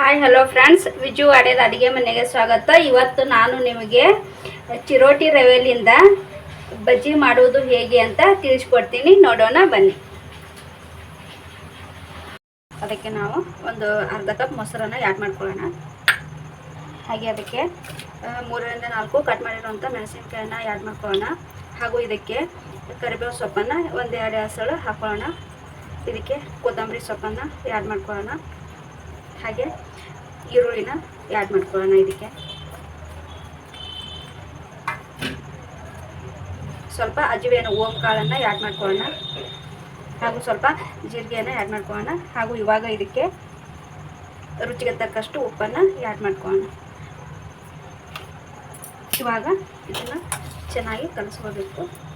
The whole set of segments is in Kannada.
ಹಾಯ್ ಹಲೋ ಫ್ರೆಂಡ್ಸ್ ವಿಜು ಅಡೆದ ಅಡುಗೆ ಮನೆಗೆ ಸ್ವಾಗತ ಇವತ್ತು ನಾನು ನಿಮಗೆ ಚಿರೋಟಿ ರವೆಲಿಂದ ಬಜ್ಜಿ ಮಾಡುವುದು ಹೇಗೆ ಅಂತ ತಿಳಿಸ್ಕೊಡ್ತೀನಿ ನೋಡೋಣ ಬನ್ನಿ ಅದಕ್ಕೆ ನಾವು ಒಂದು ಅರ್ಧ ಕಪ್ ಮೊಸರನ್ನು ಯಾಡ್ ಮಾಡ್ಕೊಳ್ಳೋಣ ಹಾಗೆ ಅದಕ್ಕೆ ಮೂರರಿಂದ ನಾಲ್ಕು ಕಟ್ ಮಾಡಿರುವಂಥ ಮೆಣಸಿನ್ಕಾಯನ್ನ ಯಾಡ್ ಮಾಡ್ಕೊಳ್ಳೋಣ ಹಾಗೂ ಇದಕ್ಕೆ ಕರಿಬೇವು ಸೊಪ್ಪನ್ನು ಒಂದೆರಡು ಎರಡು ಹಸಳು ಹಾಕ್ಕೊಳ್ಳೋಣ ಇದಕ್ಕೆ ಕೊತ್ತಂಬರಿ ಸೊಪ್ಪನ್ನು ಯಾಡ್ ಮಾಡ್ಕೊಳ್ಳೋಣ ಹಾಗೆ ಈರುಳ್ಳಿನ ಆ್ಯಡ್ ಮಾಡ್ಕೊಳ್ಳೋಣ ಇದಕ್ಕೆ. ಸ್ವಲ್ಪ ಅಜವೇನು ಓಮ್ ಕಾಳನ್ನು ಆ್ಯಡ್ ಮಾಡ್ಕೊಳ್ಳೋಣ. ಹಾಗೂ ಸ್ವಲ್ಪ ಜೀರಿಗೆಯನ್ನು ಆ್ಯಡ್ ಮಾಡ್ಕೊಳ್ಳೋಣ. ಹಾಗೂ ಇವಾಗ ಇದಕ್ಕೆ ರುಚಿಗೆ ತಕ್ಕಷ್ಟು ಉಪ್ಪನ್ನು ಆ್ಯಡ್ ಮಾಡ್ಕೊಳ್ಳೋಣ. ಇವಾಗ ಇದನ್ನು ಚೆನ್ನಾಗಿ ಕಲಿಸ್ಕೋಬೇಕು.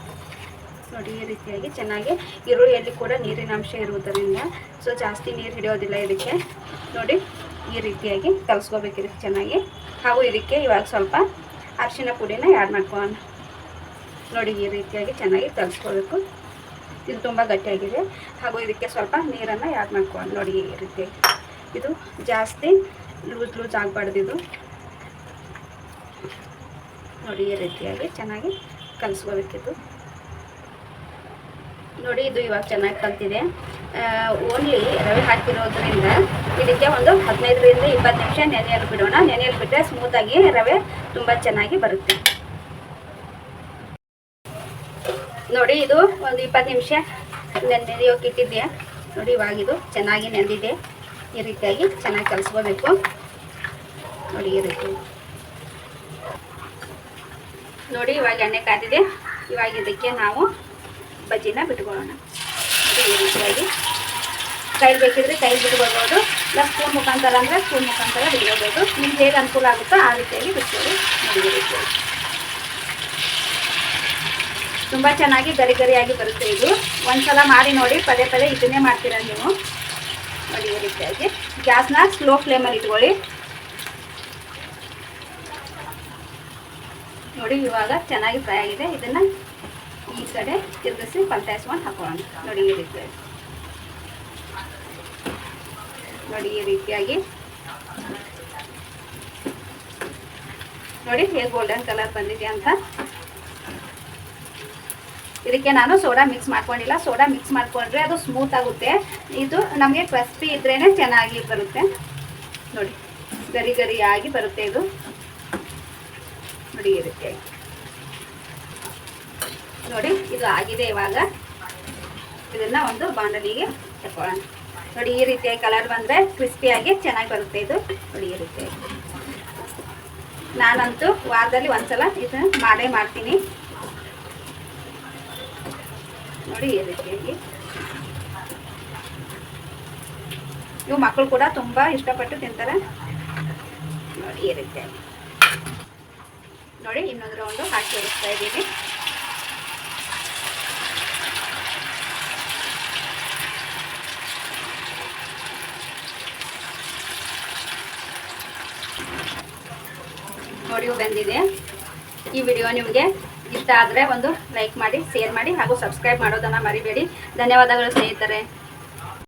ನೋಡಿ ಈ ರೀತಿಯಾಗಿ ಚೆನ್ನಾಗಿ ಈರುಳ್ಳಿಯಲ್ಲಿ ಕೂಡ ನೀರಿನ ಅಂಶ ಇರುವುದರಿಂದ ಸೊ ಜಾಸ್ತಿ ನೀರು ಹಿಡಿಯೋದಿಲ್ಲ ಇದಕ್ಕೆ. ನೋಡಿ, ಈ ರೀತಿಯಾಗಿ ಕಲಿಸ್ಕೋಬೇಕು ಇದಕ್ಕೆ ಚೆನ್ನಾಗಿ. ಹಾಗೂ ಇದಕ್ಕೆ ಇವಾಗ ಸ್ವಲ್ಪ ಅರಿಶಿನ ಪುಡಿನ ಆ್ಯಡ್ ಮಾಡ್ಕೊಳ್ಳೋಣ. ನೋಡಿ, ಈ ರೀತಿಯಾಗಿ ಚೆನ್ನಾಗಿ ಕಲಿಸ್ಕೋಬೇಕು. ಇದು ತುಂಬ ಗಟ್ಟಿಯಾಗಿದೆ. ಹಾಗೂ ಇದಕ್ಕೆ ಸ್ವಲ್ಪ ನೀರನ್ನು ಆ್ಯಡ್ ಮಾಡ್ಕೊಳ್ಳೋಣ. ನೋಡಿ, ಈ ರೀತಿಯಾಗಿ. ಇದು ಜಾಸ್ತಿ ಲೂಸ್ ಲೂಸ್ ಆಗಬಾರ್ದು ಇದು. ನೋಡಿ, ಈ ರೀತಿಯಾಗಿ ಚೆನ್ನಾಗಿ ಕಲಿಸ್ಕೋಬೇಕಿದು. ನೋಡಿ, ಇದು ಇವಾಗ ಚೆನ್ನಾಗಿ ಕಲ್ತಿದೆ. ಓನ್ಲಿ ರವೆ ಹಾಕಿರೋದ್ರಿಂದ ಇದಕ್ಕೆ ಒಂದು ಹದಿನೈದರಿಂದ ಇಪ್ಪತ್ತು ನಿಮಿಷ ನೆನೆಯಲ್ಲಿ ಬಿಡೋಣ. ನೆನೆಯಲ್ಲಿ ಬಿಟ್ಟರೆ ಸ್ಮೂತಾಗಿ ರವೆ ತುಂಬ ಚೆನ್ನಾಗಿ ಬರುತ್ತೆ. ನೋಡಿ, ಇದು ಒಂದು ಇಪ್ಪತ್ತು ನಿಮಿಷ ನೆನೆಯೋಕೆ ಇಟ್ಟಿದ್ದೆ. ನೋಡಿ, ಇವಾಗ ಇದು ಚೆನ್ನಾಗಿ ನೆಂದಿದೆ. ಈ ರೀತಿಯಾಗಿ ಚೆನ್ನಾಗಿ ಕಲಿಸ್ಕೋಬೇಕು. ನೋಡಿ, ಈ ರೀತಿ. ನೋಡಿ, ಇವಾಗ ಎಣ್ಣೆ ಕಾದಿದೆ ಇವಾಗ ಇದಕ್ಕೆ ನಾವು ಬಜ್ಜಿನ ಬಿಟ್ಕೊಳ್ಳೋಣ. ನೋಡಿ ಈ ರೀತಿಯಾಗಿ. ಕೈ ಬೇಕಿದ್ರೆ ಕೈಲಿ ಬಿಟ್ಕೊಳ್ಬೋದು. ಇಲ್ಲ ಸ್ಪೂನ್ ಮುಖಾಂತರ ಅಂದರೆ ಸ್ಪೂನ್ ಮುಖಾಂತರ ಬಿಟ್ಕೊಳ್ಬೋದು. ನಿಮ್ಗೆ ಹೇಗೆ ಅನುಕೂಲ ಆಗುತ್ತೋ ಆ ರೀತಿಯಾಗಿ ಬಿಟ್ಕೊಳ್ಳಿ. ನೋಡಿ ತುಂಬ ಚೆನ್ನಾಗಿ ಗರಿ ಗರಿಯಾಗಿ ಬರುತ್ತೆ ಇದು. ಒಂದ್ಸಲ ಮಾಡಿ ನೋಡಿ, ಪದೇ ಪದೇ ಇದನ್ನೇ ಮಾಡ್ತೀರಾ ನೀವು. ನೋಡಿ ರೀತಿಯಾಗಿ. ಗ್ಯಾಸ್ನ ಸ್ಲೋ ಫ್ಲೇಮಲ್ಲಿ ಇಟ್ಕೊಳ್ಳಿ. ನೋಡಿ ಇವಾಗ ಚೆನ್ನಾಗಿ ಫ್ರೈ ಆಗಿದೆ. ಇದನ್ನು ಈ ಕಡೆ ತಿರುಗಿಸಿ ಪಲ್ಟಾಯಿಸ್ಕೊಂಡು ಹಾಕೊಳ್ಳೋಣ ನೋಡಿ ಈ ರೀತಿ ನೋಡಿ ಈ ರೀತಿಯಾಗಿ. ನೋಡಿ ಹೇಗೆ ಗೋಲ್ಡನ್ ಕಲರ್ ಬಂದಿದೆ ಅಂತ. ಇದಕ್ಕೆ ನಾನು ಸೋಡಾ ಮಿಕ್ಸ್ ಮಾಡ್ಕೊಂಡಿಲ್ಲ. ಸೋಡಾ ಮಿಕ್ಸ್ ಮಾಡ್ಕೊಂಡ್ರೆ ಅದು ಸ್ಮೂತ್ ಆಗುತ್ತೆ. ಇದು ನಮಗೆ ಕ್ರಸ್ಪಿ ಇದ್ರೇ ಚೆನ್ನಾಗಿ ಬರುತ್ತೆ. ನೋಡಿ, ಗರಿ ಗರಿಯಾಗಿ ಬರುತ್ತೆ ಇದು. ನೋಡಿ ಈ ರೀತಿಯಾಗಿ. ನೋಡಿ, ಇದು ಆಗಿದೆ ಇವಾಗ. ಇದನ್ನ ಒಂದು ಬಾಂಡಲಿಗೆ ತಕೊಳ್ಳೋಣ. ನೋಡಿ, ಈ ರೀತಿಯಾಗಿ ಕಲರ್ ಬಂದರೆ ಕ್ರಿಸ್ಪಿಯಾಗಿ ಚೆನ್ನಾಗಿ ಬರುತ್ತೆ ಇದು. ನೋಡಿ, ಈ ರೀತಿಯಾಗಿ. ನಾನಂತೂ ವಾರದಲ್ಲಿ ಒಂದ್ಸಲ ಇದನ್ನ ಮಾಡೇ ಮಾಡ್ತೀನಿ. ನೋಡಿ, ಈ ರೀತಿಯಾಗಿ. ಇವು ಮಕ್ಕಳು ಕೂಡ ತುಂಬ ಇಷ್ಟಪಟ್ಟು ತಿಂತಾರೆ. ನೋಡಿ, ಈ ರೀತಿಯಾಗಿ. ನೋಡಿ, ಇನ್ನೊಂದು ಒಂದು ಹಾಕಿ ತೋರಿಸ್ತಾ ಇದ್ದೀನಿ. ನೋಡಿ ಬಂದಿದೆ. ಈ ವಿಡಿಯೋ ನಿಮಗೆ ಇಷ್ಟ ಆದರೆ ಒಂದು ಲೈಕ್ ಮಾಡಿ ಶೇರ್ ಮಾಡಿ ಹಾಗೂ ಸಬ್ಸ್ಕ್ರೈಬ್ ಮಾಡೋದನ್ನು ಮರಿಬೇಡಿ. ಧನ್ಯವಾದಗಳು ಸ್ನೇಹಿತರೆ.